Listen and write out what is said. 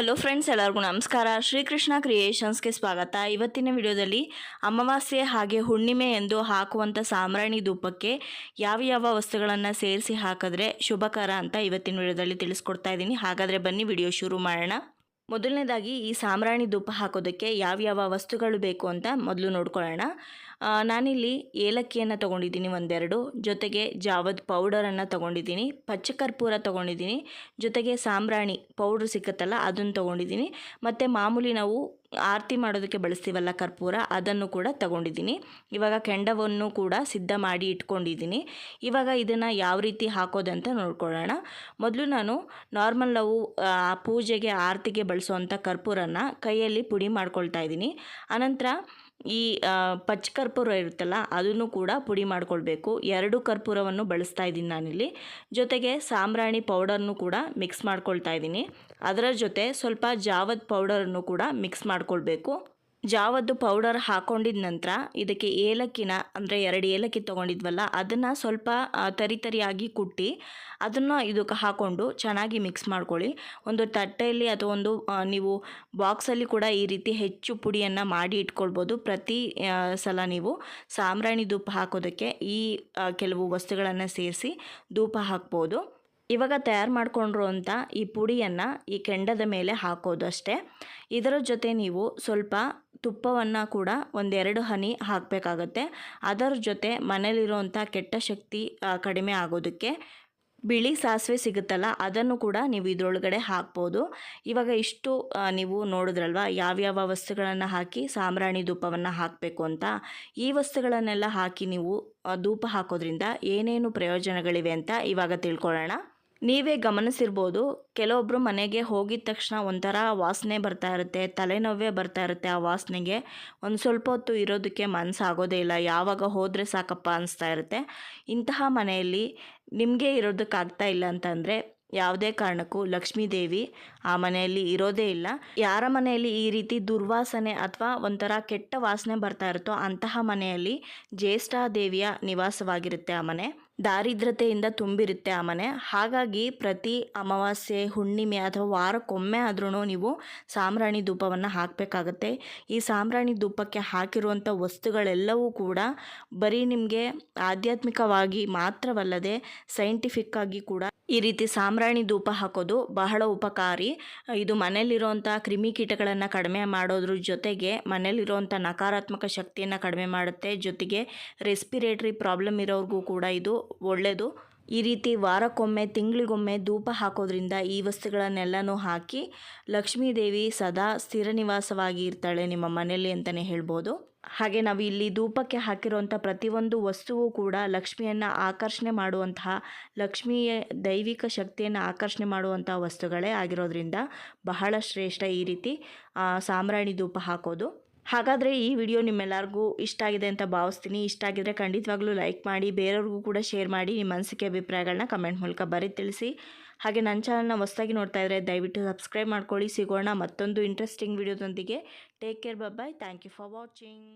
Hello friends, ಎಲ್ಲರಿಗೂ ನಮಸ್ಕಾರ. ಶ್ರೀಕೃಷ್ಣ ಕ್ರಿಯೇಷನ್ಸ್ಗೆ ಸ್ವಾಗತ. ಇವತ್ತಿನ ವಿಡಿಯೋದಲ್ಲಿ ಅಮಾವಾಸ್ಯೆ ಹಾಗೆ ಹುಣ್ಣಿಮೆ ಎಂದು ಹಾಕುವಂಥ ಸಾಮ್ರಾಣಿ ಧೂಪಕ್ಕೆ ಯಾವ ಯಾವ ವಸ್ತುಗಳನ್ನು ಸೇರಿಸಿ ಹಾಕಿದ್ರೆ ಶುಭಕರ ಅಂತ ಇವತ್ತಿನ ವಿಡಿಯೋದಲ್ಲಿ ತಿಳಿಸ್ಕೊಡ್ತಾ ಇದ್ದೀನಿ. ಹಾಗಾದರೆ ಬನ್ನಿ ವಿಡಿಯೋ ಶುರು ಮಾಡೋಣ. ಮೊದಲನೇದಾಗಿ ಈ ಸಾಮ್ರಾಣಿ ಧೂಪ ಹಾಕೋದಕ್ಕೆ ಯಾವ ವಸ್ತುಗಳು ಬೇಕು ಅಂತ ಮೊದಲು ನೋಡ್ಕೊಳ್ಳೋಣ. ನಾನಿಲ್ಲಿ ಏಲಕ್ಕಿಯನ್ನು ತೊಗೊಂಡಿದ್ದೀನಿ ಒಂದೆರಡು, ಜೊತೆಗೆ ಜಾವದ್ ಪೌಡರನ್ನು ತೊಗೊಂಡಿದ್ದೀನಿ ಪಚ್ಚಕರ್ಪೂರ ತೊಗೊಂಡಿದ್ದೀನಿ, ಜೊತೆಗೆ ಸಾಂಬ್ರಾಣಿ ಪೌಡ್ರ್ ಸಿಕ್ಕತ್ತಲ್ಲ ಅದನ್ನು ತೊಗೊಂಡಿದ್ದೀನಿ, ಮತ್ತು ಮಾಮೂಲಿ ನಾವು ಆರತಿ ಮಾಡೋದಕ್ಕೆ ಬಳಸ್ತೀವಲ್ಲ ಕರ್ಪೂರ, ಅದನ್ನು ಕೂಡ ತಗೊಂಡಿದ್ದೀನಿ. ಇವಾಗ ಕೆಂಡವನ್ನು ಕೂಡ ಸಿದ್ಧ ಮಾಡಿ ಇಟ್ಕೊಂಡಿದ್ದೀನಿ. ಇವಾಗ ಇದನ್ನು ಯಾವ ರೀತಿ ಹಾಕೋದಂತ ನೋಡ್ಕೊಳ್ಳೋಣ. ಮೊದಲು ನಾನು ನಾರ್ಮಲ್ ನಾವು ಪೂಜೆಗೆ, ಆರತಿಗೆ ಬಳಸುವಂಥ ಕರ್ಪೂರನ ಕೈಯಲ್ಲಿ ಪುಡಿ ಮಾಡ್ಕೊಳ್ತಾ ಇದ್ದೀನಿ. ಆನಂತರ ಈ ಪಚ್ ಪಚ್ಚ ಕರ್ಪೂರ ಇರುತ್ತಲ್ಲ, ಅದನ್ನು ಕೂಡ ಪುಡಿ ಮಾಡ್ಕೊಳ್ಬೇಕು. ಎರಡು ಕರ್ಪೂರವನ್ನು ಬಳಸ್ತಾ ಇದ್ದೀನಿ ನಾನಿಲ್ಲಿ. ಜೊತೆಗೆ ಸಾಂಬ್ರಾಣಿ ಪೌಡರ್ನು ಕೂಡ ಮಿಕ್ಸ್ ಮಾಡ್ಕೊಳ್ತಾ ಇದ್ದೀನಿ. ಅದರ ಜೊತೆ ಸ್ವಲ್ಪ ಜಾವದ್ ಪೌಡರನ್ನು ಕೂಡ ಮಿಕ್ಸ್ ಮಾಡ್ಕೊಳ್ಬೇಕು. ಜಾವದ್ದು ಪೌಡರ್ ಹಾಕೊಂಡಿದ ನಂತರ ಇದಕ್ಕೆ ಏಲಕ್ಕಿನ, ಅಂದರೆ ಎರಡು ಏಲಕ್ಕಿ ತೊಗೊಂಡಿದ್ವಲ್ಲ, ಅದನ್ನು ಸ್ವಲ್ಪ ತರಿ ತರಿಯಾಗಿ ಕುಟ್ಟಿ ಅದನ್ನು ಇದಕ್ಕೆ ಹಾಕ್ಕೊಂಡು ಚೆನ್ನಾಗಿ ಮಿಕ್ಸ್ ಮಾಡ್ಕೊಳ್ಳಿ. ಒಂದು ತಟ್ಟೆಯಲ್ಲಿ ಅಥವಾ ಒಂದು ನೀವು ಬಾಕ್ಸಲ್ಲಿ ಕೂಡ ಈ ರೀತಿ ಹೆಚ್ಚು ಪುಡಿಯನ್ನು ಮಾಡಿ ಇಟ್ಕೊಳ್ಬೋದು. ಪ್ರತಿ ಸಲ ನೀವು ಸಾಂಬ್ರಾಣಿ ಧೂಪ ಹಾಕೋದಕ್ಕೆ ಈ ಕೆಲವು ವಸ್ತುಗಳನ್ನು ಸೇರಿಸಿ ಧೂಪ ಹಾಕ್ಬೋದು. ಇವಾಗ ತಯಾರು ಅಂತ ಈ ಪುಡಿಯನ್ನು ಈ ಕೆಂಡದ ಮೇಲೆ ಹಾಕೋದು ಅಷ್ಟೇ. ಇದರ ಜೊತೆ ನೀವು ಸ್ವಲ್ಪ ತುಪ್ಪವನ್ನು ಕೂಡ ಒಂದೆರಡು ಹನಿ ಹಾಕಬೇಕಾಗತ್ತೆ. ಅದರ ಜೊತೆ ಮನೇಲಿರುವಂಥ ಕೆಟ್ಟ ಶಕ್ತಿ ಕಡಿಮೆ ಆಗೋದಕ್ಕೆ ಬಿಳಿ ಸಾಸಿವೆ ಸಿಗುತ್ತಲ್ಲ, ಅದನ್ನು ಕೂಡ ನೀವು ಇದರೊಳಗಡೆ ಹಾಕ್ಬೋದು. ಇವಾಗ ಇಷ್ಟು ನೀವು ನೋಡಿದ್ರಲ್ವ, ಯಾವ್ಯಾವ ವಸ್ತುಗಳನ್ನು ಹಾಕಿ ಸಾಂಬ್ರಾಣಿ ಧೂಪವನ್ನು ಹಾಕಬೇಕು ಅಂತ. ಈ ವಸ್ತುಗಳನ್ನೆಲ್ಲ ಹಾಕಿ ನೀವು ಧೂಪ ಹಾಕೋದ್ರಿಂದ ಏನೇನು ಪ್ರಯೋಜನಗಳಿವೆ ಅಂತ ಇವಾಗ ತಿಳ್ಕೊಳ್ಳೋಣ. ನೀವೇ ಗಮನಿಸಿರ್ಬೋದು ಕೆಲವೊಬ್ಬರು ಮನೆಗೆ ಹೋಗಿದ ತಕ್ಷಣ ಒಂಥರ ವಾಸನೆ ಬರ್ತಾ ಇರುತ್ತೆ, ತಲೆನೋವೇ ಬರ್ತಾ ಇರುತ್ತೆ ಆ ವಾಸನೆಗೆ. ಒಂದು ಸ್ವಲ್ಪ ಹೊತ್ತು ಇರೋದಕ್ಕೆ ಮನಸ್ಸಾಗೋದೇ ಇಲ್ಲ, ಯಾವಾಗ ಹೋದರೆ ಸಾಕಪ್ಪ ಅನಿಸ್ತಾ ಇರುತ್ತೆ. ಇಂತಹ ಮನೆಯಲ್ಲಿ ನಿಮಗೆ ಇರೋದಕ್ಕಾಗ್ತಾ ಇಲ್ಲ ಅಂತಂದರೆ ಯಾವುದೇ ಕಾರಣಕ್ಕೂ ಲಕ್ಷ್ಮೀ ದೇವಿ ಆ ಮನೆಯಲ್ಲಿ ಇರೋದೇ ಇಲ್ಲ. ಯಾರ ಮನೆಯಲ್ಲಿ ಈ ರೀತಿ ದುರ್ವಾಸನೆ ಅಥವಾ ಒಂಥರ ಕೆಟ್ಟ ವಾಸನೆ ಬರ್ತಾ ಇರುತ್ತೋ ಅಂತಹ ಮನೆಯಲ್ಲಿ ಜ್ಯೇಷ್ಠ ದೇವಿಯ ನಿವಾಸವಾಗಿರುತ್ತೆ ಆ ಮನೆ. ದಾರಿದ್ರತೆಯಿಂದ ತುಂಬಿರುತ್ತೆ ಆ ಮನೆ. ಹಾಗಾಗಿ ಪ್ರತಿ ಅಮಾವಾಸ್ಯೆ, ಹುಣ್ಣಿಮೆ ಅಥವಾ ವಾರಕ್ಕೊಮ್ಮೆ ಆದ್ರೂ ನೀವು ಸಾಂಬ್ರಾಣಿ ಧೂಪವನ್ನು ಹಾಕಬೇಕಾಗತ್ತೆ. ಈ ಸಾಂಬ್ರಾಣಿ ಧೂಪಕ್ಕೆ ಹಾಕಿರುವಂಥ ವಸ್ತುಗಳೆಲ್ಲವೂ ಕೂಡ ಬರೀ ನಿಮಗೆ ಆಧ್ಯಾತ್ಮಿಕವಾಗಿ ಮಾತ್ರವಲ್ಲದೆ ಸೈಂಟಿಫಿಕ್ಕಾಗಿ ಕೂಡ ಈ ರೀತಿ ಸಾಂಬ್ರಾಣಿ ಧೂಪ ಹಾಕೋದು ಬಹಳ ಉಪಕಾರಿ. ಇದು ಮನೆಯಲ್ಲಿರುವಂಥ ಕ್ರಿಮಿಕೀಟಗಳನ್ನು ಕಡಿಮೆ ಮಾಡೋದ್ರ ಜೊತೆಗೆ ಮನೆಯಲ್ಲಿರುವಂಥ ನಕಾರಾತ್ಮಕ ಶಕ್ತಿಯನ್ನು ಕಡಿಮೆ ಮಾಡುತ್ತೆ. ಜೊತೆಗೆ ರೆಸ್ಪಿರೇಟ್ರಿ ಪ್ರಾಬ್ಲಮ್ ಇರೋರಿಗೂ ಕೂಡ ಇದು ಒಳ್ಳೆಯದು ಈ ರೀತಿ ವಾರಕ್ಕೊಮ್ಮೆ, ತಿಂಗಳಿಗೊಮ್ಮೆ ಧೂಪ ಹಾಕೋದ್ರಿಂದ ಈ ವಸ್ತುಗಳನ್ನೆಲ್ಲನೂ ಹಾಕಿ ಲಕ್ಷ್ಮೀದೇವಿ ಸದಾ ಸ್ಥಿರ ನಿವಾಸವಾಗಿ ಇರ್ತಾಳೆ ನಿಮ್ಮ ಮನೆಯಲ್ಲಿ ಅಂತಲೇ ಹೇಳ್ಬೋದು. ಹಾಗೆ ನಾವು ಇಲ್ಲಿ ಧೂಪಕ್ಕೆ ಹಾಕಿರುವಂಥ ಪ್ರತಿಯೊಂದು ವಸ್ತುವು ಕೂಡ ಲಕ್ಷ್ಮಿಯನ್ನು ಆಕರ್ಷಣೆ ಮಾಡುವಂತಹ, ಲಕ್ಷ್ಮಿಯ ದೈವಿಕ ಶಕ್ತಿಯನ್ನು ಆಕರ್ಷಣೆ ಮಾಡುವಂಥ ವಸ್ತುಗಳೇ ಆಗಿರೋದ್ರಿಂದ ಬಹಳ ಶ್ರೇಷ್ಠ ಈ ರೀತಿ ಸಾಮ್ರಾಣಿ ಧೂಪ ಹಾಕೋದು. ಹಾಗಾದರೆ ಈ ವಿಡಿಯೋ ನಿಮ್ಮೆಲ್ಲರಿಗೂ ಇಷ್ಟ ಆಗಿದೆ ಅಂತ ಭಾವಿಸ್ತೀನಿ. ಇಷ್ಟ ಆಗಿದ್ರೆ ಖಂಡಿತವಾಗ್ಲೂ ಲೈಕ್ ಮಾಡಿ, ಬೇರೆಯವ್ರಿಗೂ ಕೂಡ ಶೇರ್ ಮಾಡಿ, ನಿಮ್ಮ ಅನಿಸಿಕೆ ಅಭಿಪ್ರಾಯಗಳನ್ನ ಕಮೆಂಟ್ ಮೂಲಕ ಬರೀ ತಿಳಿಸಿ. ಹಾಗೆ ನನ್ನ ಚಾನಲ್ನ ಹೊಸದಾಗಿ ನೋಡ್ತಾ ಇದ್ರೆ ದಯವಿಟ್ಟು ಸಬ್ಸ್ಕ್ರೈಬ್ ಮಾಡ್ಕೊಳ್ಳಿ. ಸಿಗೋಣ ಮತ್ತೊಂದು interesting ವಿಡಿಯೋದೊಂದಿಗೆ take care bye thank you for watching